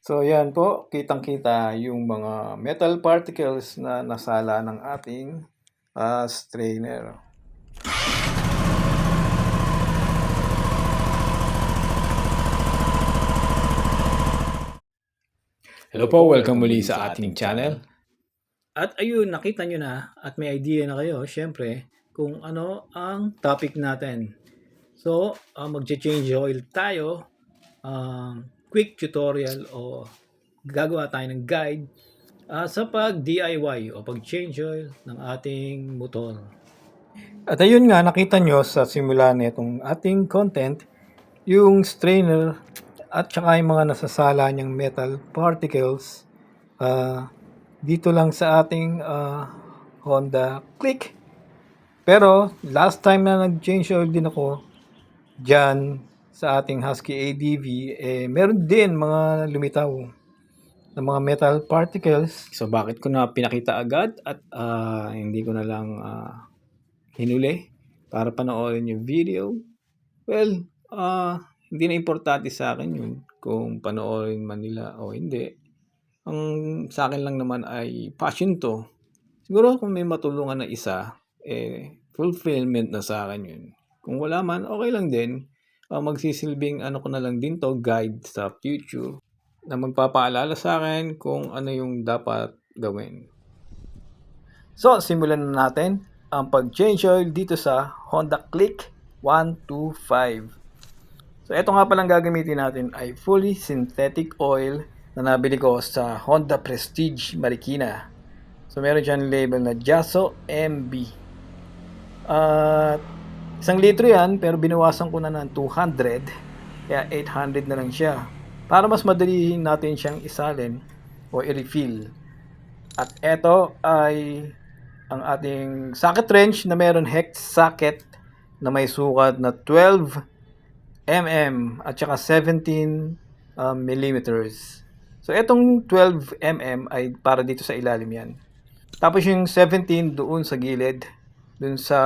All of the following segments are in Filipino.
So yan po, kitang-kita yung mga metal particles na nasala ng ating ah, strainer. Hello po, welcome muli sa ating channel. At ayun, nakita nyo na at may idea na kayo, syempre, kung ano ang topic natin. So, uh, mag-change oil tayo. Um, quick tutorial o gagawa tayo ng guide ah, sa pag-DIY o pag-change oil ng ating motor. At ayun nga, nakita nyo sa simula nitong ating content, yung strainer at saka yung mga nasasala niyang metal particles ah, dito lang sa ating ah, Honda Click. Pero last time na nag-change oil din ako dyan sa ating Husky ADV, eh, meron din mga lumitaw ng mga metal particles. So bakit ko na pinakita agad at ah, hindi ko na lang ah, hinuli para panoorin yung video? Well, ah hindi na importante sa akin yun kung panoorin man nila o hindi. Ang sa akin lang naman ay passion to. Siguro kung may matulungan na isa, eh, fulfillment na sa akin yun. Kung wala man, okay lang din. Ah, magsisilbing ano ko na lang din to, guide sa future na magpapaalala sa akin kung ano yung dapat gawin. So, simulan na natin ang pag-change oil dito sa Honda Click 125. So, ito nga palang gagamitin natin ay fully synthetic oil na nabili ko sa Honda Prestige Marikina. So, meron dyan label na Jaso MB. At isang litro yan, pero binawasan ko na ng 200. Kaya 800 na lang siya. Para mas madali natin siyang isalin o i-refill. At ito ay ang ating socket wrench na meron hex socket na may sukat na 12 mm at saka 17 um, millimeters. So, itong 12 mm ay para dito sa ilalim yan. Tapos yung 17 doon sa gilid, doon sa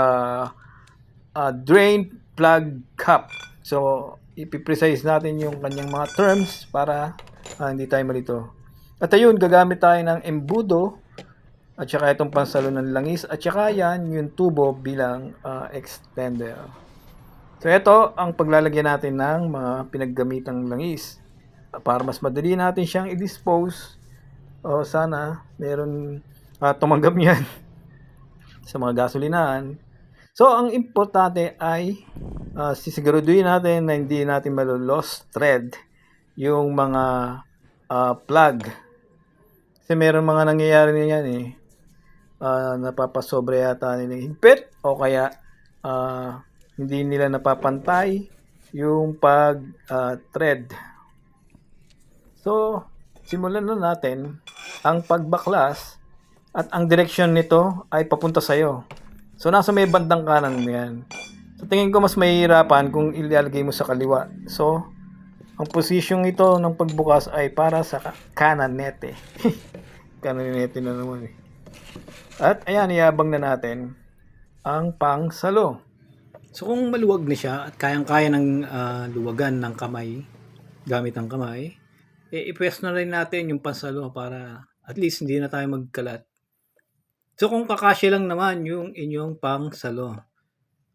uh, drain plug cap. So, ipiprecise natin yung kanyang mga terms para uh, hindi tayo malito. At ayun, gagamit tayo ng embudo at saka itong pansalo ng langis at saka yan yung tubo bilang uh, extender. So ito ang paglalagyan natin ng mga pinaggamitang langis para mas madali natin siyang i-dispose. O sana meron uh, tumanggap niyan sa mga gasolinahan. So ang importante ay uh, sisiguraduhin natin na hindi natin malo-lost thread yung mga uh, plug. Kasi meron mga nangyayari na yan eh. Uh, napapasobra yata nila higpit o kaya uh, hindi nila napapantay yung pag uh, thread. So, simulan na natin ang pagbaklas at ang direksyon nito ay papunta sa iyo. So, nasa may bandang kanan mo yan. So, tingin ko mas mahihirapan kung ilalagay mo sa kaliwa. So, ang position ito ng pagbukas ay para sa kanan nete. kanan nete na naman eh. At ayan, iabang na natin ang pangsalo. So kung maluwag na siya at kayang-kaya ng ah, luwagan ng kamay, gamit ang kamay, eh, i-press na rin natin yung pansalo para at least hindi na tayo magkalat. So kung kakasya lang naman yung inyong pangsalo.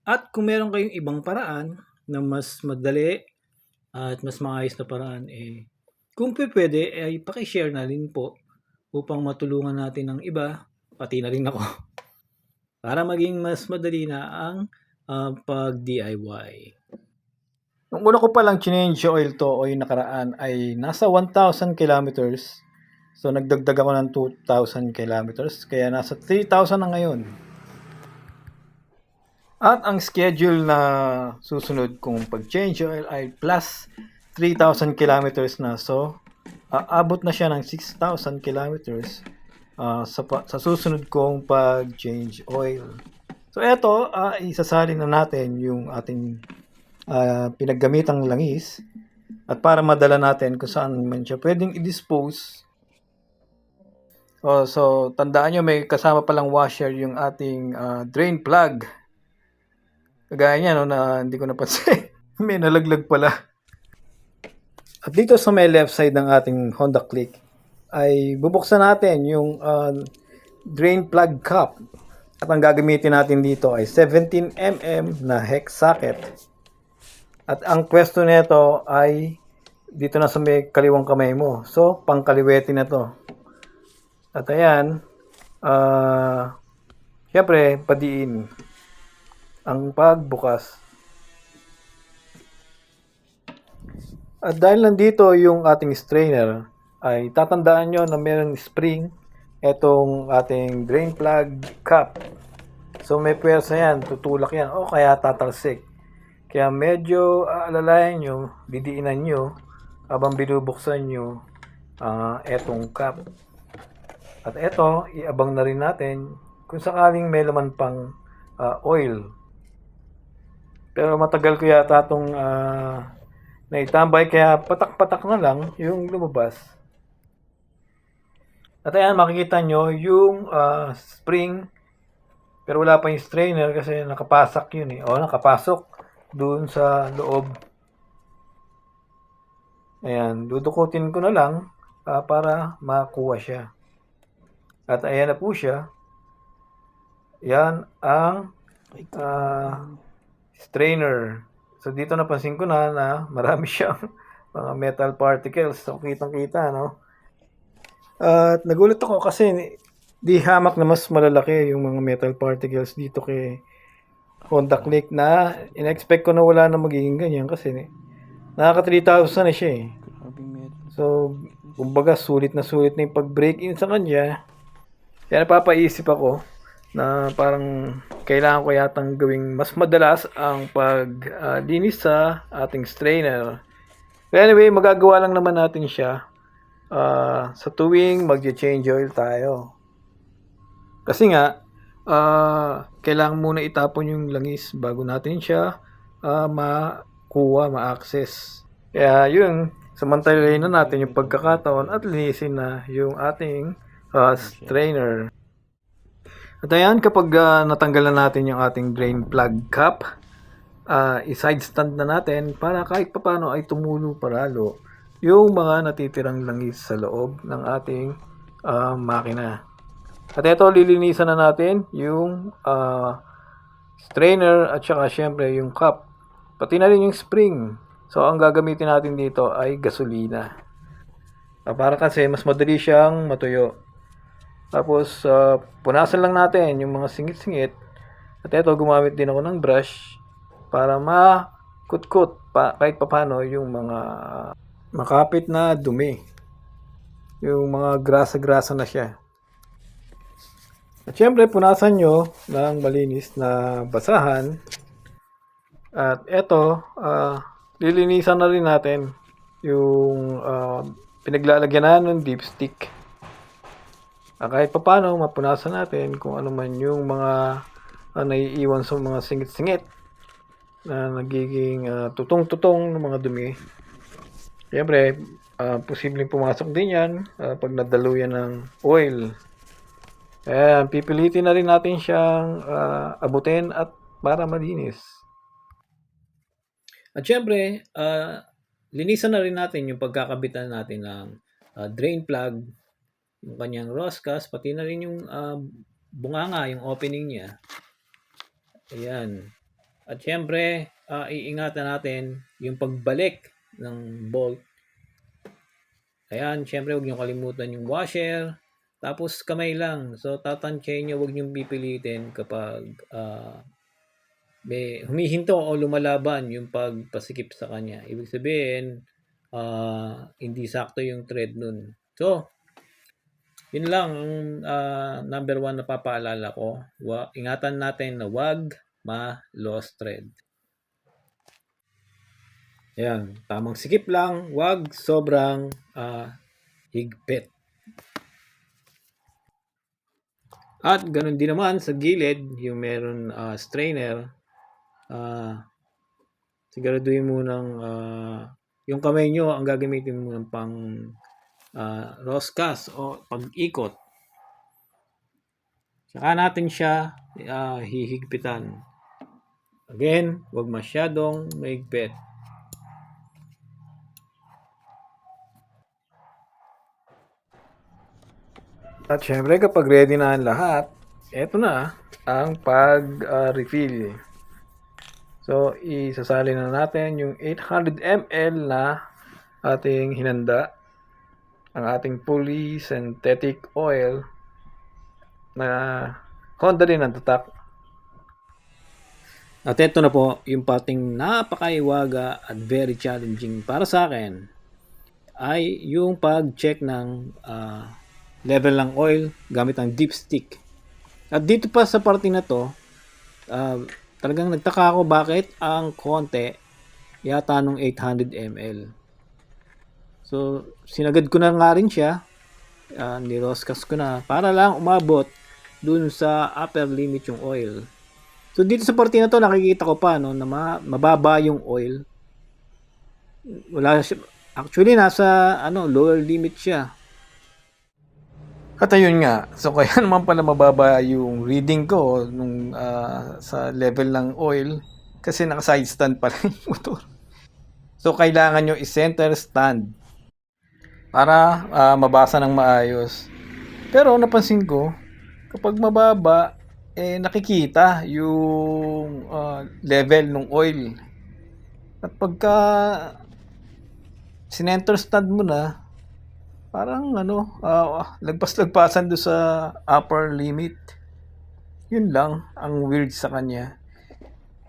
At kung meron kayong ibang paraan na mas madali at mas maayos na paraan, eh, kung pwede, eh, ay pakishare na rin po upang matulungan natin ng iba, pati na rin ako, para maging mas madali na ang ah, pag-DIY. Nung una ko palang change oil to o yung nakaraan ay nasa 1,000 kilometers. So nagdagdag ako ng 2,000 kilometers kaya nasa 3,000 na ngayon. At ang schedule na susunod kong pag-change oil ay plus 3,000 kilometers na. So aabot na siya ng 6,000 kilometers ah, sa, sa susunod kong pag-change oil. So eto, uh, isasalin na natin yung ating uh, pinaggamitang langis at para madala natin kung saan man siya pwedeng i-dispose. Oh, so tandaan nyo may kasama palang washer yung ating ah, drain plug. Kagaya niya no na hindi ko napansin. may nalaglag pala. At dito sa may left side ng ating Honda Click ay bubuksan natin yung ah, drain plug cap. At ang gagamitin natin dito ay 17mm na hex socket. At ang pwesto nito ay dito na sa may kaliwang kamay mo. So, pangkaliwete na to. At ayan, ah, syempre, padiin ang pagbukas. At dahil nandito yung ating strainer, ay tatandaan nyo na meron spring etong ating drain plug cap. So may pwersa yan, tutulak yan, o kaya tatalsik. Kaya medyo aalalayan nyo, didiinan nyo, habang binubuksan nyo ah, etong cap. At eto, iabang na rin natin kung sakaling may laman pang ah, oil. Pero matagal ko yata itong ah, naitambay kaya patak-patak na lang yung lumabas. At ayan, makikita nyo yung ah, spring pero wala pa yung strainer kasi nakapasak yun eh. O, nakapasok doon sa loob. Ayan, dudukutin ko na lang ah, para makuha siya. At ayan na po siya. Yan ang ah, strainer. So dito napansin ko na na marami siyang mga metal particles. So kitang-kita, no? At nagulat ako kasi di hamak na mas malalaki yung mga metal particles dito kay Honda Click na in-expect ko na wala na magiging ganyan kasi nakaka 3,000 na siya eh. So, kumbaga sulit na sulit na yung pag-break in sa kanya. Kaya napapaisip ako na parang kailangan ko yatang gawing mas madalas ang paglinis sa ating strainer. But anyway, magagawa lang naman natin siya ah, sa tuwing mag-change oil tayo. Kasi nga, ah, kailangan muna itapon yung langis bago natin siya ah, makuha, ma-access. Kaya yun, samantalayin na natin yung pagkakataon at linisin na yung ating ah, strainer. At ayan, kapag ah, natanggal na natin yung ating drain plug cap, ah, i-side stand na natin para kahit papano ay tumulo paralo yung mga natitirang langis sa loob ng ating ah, makina. At ito, lilinisan na natin yung ah, strainer at saka syempre yung cup. Pati na rin yung spring. So, ang gagamitin natin dito ay gasolina. Ah, para kasi mas madali siyang matuyo. Tapos, ah, punasan lang natin yung mga singit-singit. At ito, gumamit din ako ng brush para makutkot pa, kahit papano yung mga makapit na dumi. Yung mga grasa-grasa na siya. At syempre, punasan nyo ng malinis na basahan. At eto, ah, lilinisan na rin natin yung ah, pinaglalagyan na ng dipstick. Ah, kahit pa paano, mapunasan natin kung ano man yung mga ah, naiiwan sa mga singit-singit na nagiging ah, tutong-tutong ng mga dumi. Siyempre, ah, posibleng pumasok din yan ah, pag nadaluyan ng oil. Kaya pipilitin na rin natin siyang ah, abutin at para malinis. At syempre, ah, linisan na rin natin yung pagkakabitan natin ng ah, drain plug, yung kanyang roscas, pati na rin yung ah, bunganga, yung opening niya. Ayan. At syempre, ah, iingatan natin yung pagbalik ng bolt. Ayan, syempre huwag niyo kalimutan yung washer. Tapos kamay lang. So tatansyahin niyo, huwag niyo pipilitin kapag ah, may humihinto o lumalaban yung pagpasikip sa kanya. Ibig sabihin, ah, hindi sakto yung thread nun. So, yun lang ang ah, number one na papaalala ko. Wa, ingatan natin na wag ma-lost thread. Ayan, tamang sikip lang, wag sobrang ah, higpit. At ganun din naman sa gilid, yung meron ah, strainer, ah siguraduhin mo ng ah, yung kamay nyo ang gagamitin mo ng pang Ah, uh, Roscas o pag-ikot. Saka natin siya uh, hihigpitan. Again, huwag masyadong maigpit. At syempre kapag ready na ang lahat, eto na ang pag-refill. Uh, so, isasali na natin yung 800 ml na ating hinanda ang ating fully synthetic oil na Honda din ang tatak. At ito na po yung pating napakaiwaga at very challenging para sa akin ay yung pag-check ng ah, level ng oil gamit ang dipstick. At dito pa sa parte na to, ah, talagang nagtaka ako bakit ang konti yata nung 800 ml. So, sinagad ko na nga rin siya. Uh, niroskas ko na para lang umabot dun sa upper limit yung oil. So dito sa parte na to nakikita ko pa no na ma- mababa yung oil. Wala siya actually nasa ano lower limit siya. At ayun nga, so kaya naman pala mababa yung reading ko nung ah, sa level ng oil kasi naka side stand pala yung motor. So kailangan nyo i-center stand para ah, mabasa ng maayos. Pero napansin ko, kapag mababa, eh nakikita yung ah, level ng oil. At pagka sinenter stand mo na, parang ano, ah, lagpas-lagpasan do sa upper limit. Yun lang ang weird sa kanya.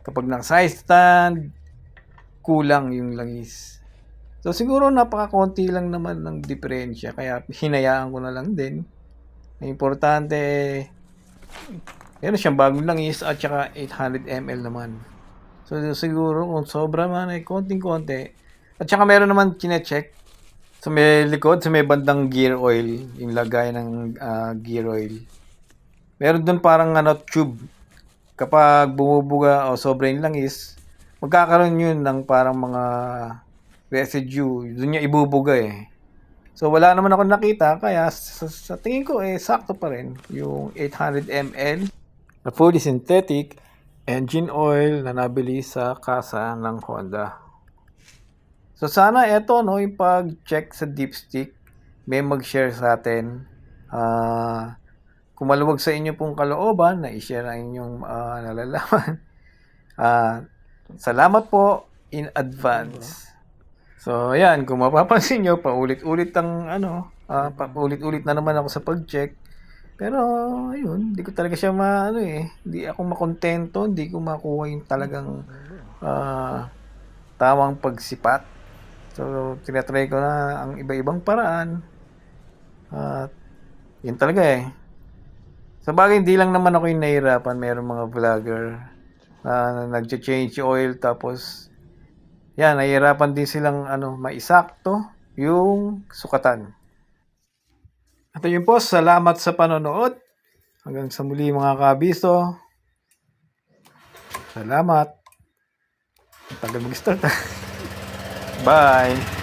Kapag naka-side stand, kulang yung langis. So siguro napaka-konti lang naman ng diferensya kaya hinayaan ko na lang din. Ang importante meron siyang bagong langis at saka 800 ml naman. So siguro kung sobra man ay konting-konti. At saka meron naman kine-check sa may likod, sa may bandang gear oil, yung lagay ng ah, gear oil. Meron doon parang ano, tube. Kapag bumubuga o sobra yung langis, magkakaroon yun ng parang mga residue. Doon niya ibubuga eh. So wala naman ako nakita, kaya sa, sa tingin ko eh, sakto pa rin yung 800 ml na fully synthetic engine oil na nabili sa kasa ng Honda. So sana eto no yung pag-check sa dipstick may mag-share sa atin. Ah kung maluwag sa inyo pong kalooban na i-share ang inyong ah, nalalaman. Ah salamat po in advance. So ayan, kung mapapansin nyo, paulit-ulit ang ano, ah, paulit-ulit na naman ako sa pag-check. Pero ayun, hindi ko talaga siya ma ano eh, hindi ako makontento, hindi ko makuha yung talagang ah, tamang pagsipat. So, tinatry ko na ang iba-ibang paraan. At, yun talaga eh. Sa bagay, hindi lang naman ako yung nahihirapan. Meron mga vlogger na nag-change oil tapos yan, nahihirapan din silang ano, maisakto yung sukatan. At yun po, salamat sa panonood. Hanggang sa muli mga kabiso. Salamat. Tagal mag-start. Bye.